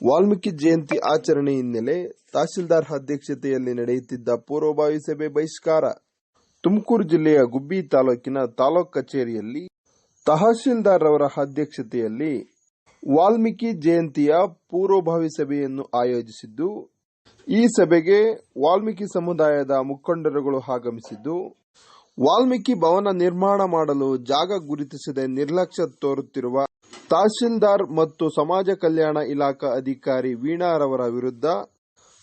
ವಾಲ್ಮೀಕಿ ಜಯಂತಿ ಆಚರಣೆ ಹಿನ್ನೆಲೆ ತಹಸೀಲ್ದಾರ್ ಅಧ್ಯಕ್ಷತೆಯಲ್ಲಿ ನಡೆಯುತ್ತಿದ್ದ ಪೂರ್ವಭಾವಿ ಸಭೆ ಬಹಿಷ್ಕಾರ. ತುಮಕೂರು ಜಿಲ್ಲೆಯ ಗುಬ್ಬಿ ತಾಲೂಕಿನ ತಾಲೂಕ್ ಕಚೇರಿಯಲ್ಲಿ ತಹಶೀಲ್ದಾರ್ ಅವರ ಅಧ್ಯಕ್ಷತೆಯಲ್ಲಿ ವಾಲ್ಮೀಕಿ ಜಯಂತಿಯ ಪೂರ್ವಭಾವಿ ಸಭೆಯನ್ನು ಆಯೋಜಿಸಿದ್ದು, ಈ ಸಭೆಗೆ ವಾಲ್ಮೀಕಿ ಸಮುದಾಯದ ಮುಖಂಡರುಗಳು ಆಗಮಿಸಿದ್ದು, ವಾಲ್ಮೀಕಿ ಭವನ ನಿರ್ಮಾಣ ಮಾಡಲು ಜಾಗ ಗುರುತಿಸದೆ ನಿರ್ಲಕ್ಷ್ಯ ತೋರುತ್ತಿರುವ ತಹಶೀಲ್ದಾರ್ ಮತ್ತು ಸಮಾಜ ಕಲ್ಯಾಣ ಇಲಾಖಾ ಅಧಿಕಾರಿ ವೀಣಾರವರ ವಿರುದ್ಧ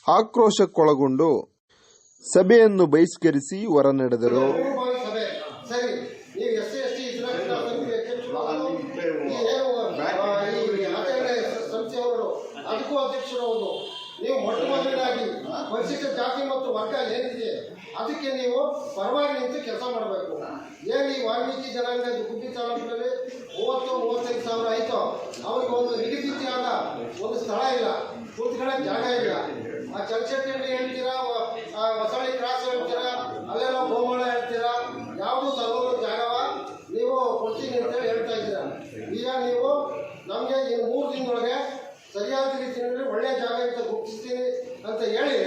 ಆಕ್ರೋಶಕ್ಕೊಳಗೊಂಡು ಸಭೆಯನ್ನು ಬಹಿಷ್ಕರಿಸಿ ಹೊರನಡೆದರು ಅದಕ್ಕೂ ಅಧ್ಯಕ್ಷರು ನೀವು ಮೊಟ್ಟ ಮೊದಲಾಗಿ ಪರಿಶಿಷ್ಟ ಜಾತಿ ಮತ್ತು ವರ್ಗ ಏನಿದೆ, ಅದಕ್ಕೆ ನೀವು ಪರವಾಗಿ ನಿಂತು ಕೆಲಸ ಮಾಡಬೇಕು. ಏನು ಈ ವಾಲ್ಮೀಕಿ ಜನಾಂಗದ ಗುಬ್ಬಿ ತಾಲೂಕಿನಲ್ಲಿ ಮೂವತ್ತು, ಮೂವತ್ತೈದು ಸಾವಿರ ಆಯಿತು ಅವ್ರಿಗೆ ಒಂದು ನಿಗದಿತಿಯಾದ ಒಂದು ಸ್ಥಳ ಇಲ್ಲ ಕೂತ್ಕೊಳ್ಳೋ ಜಾಗ ಇಲ್ಲ. ಆ ಚರ್ಚೆಟ್ಟಿ ಹೇಳ್ತೀರಾ ಹೊಸಳಿ ಕ್ರಾಸ್ ಹೇಳ್ತೀರಾ, ಅಲ್ಲೆಲ್ಲ ಗೋಮಾಳ ಹೇಳ್ತೀರಾ, ಯಾವುದು ಸರ್ವ ಜಾಗವ? ನೀವು ಕೊಡ್ತೀನಿ ಅಂತ ಹೇಳ್ತಾ ಇದ್ದೀರಾ. ಈಗ ನೀವು ನಮಗೆ ಈ ಮೂರು ದಿನದೊಳಗೆ ಸರಿಯಾದ ರೀತಿಯಲ್ಲಿ ಒಳ್ಳೆಯ ಜಾಗ ಅಂತ ಗುರುತಿಸ್ತೀನಿ ಅಂತ ಹೇಳಿ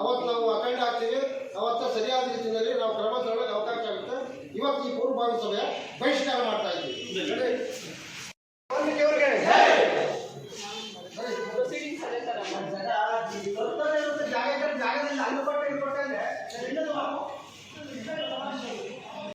ಅವತ್ತು ನಾವು ಅಖಂಡ ಆಗ್ತೀವಿ. ಅವತ್ತು ಸರಿಯಾದ ರೀತಿಯಲ್ಲಿ ನಾವು ಕ್ರಮ ತಗೊಳ್ಳೋಕೆ ಅವಕಾಶ ಆಗುತ್ತೆ. ಇವತ್ತು ಈ ಪೂರ್ವಭಾವಿ ಸಭೆ ಬಹಿಷ್ಕಾರ ಮಾಡ್ತಾರೆ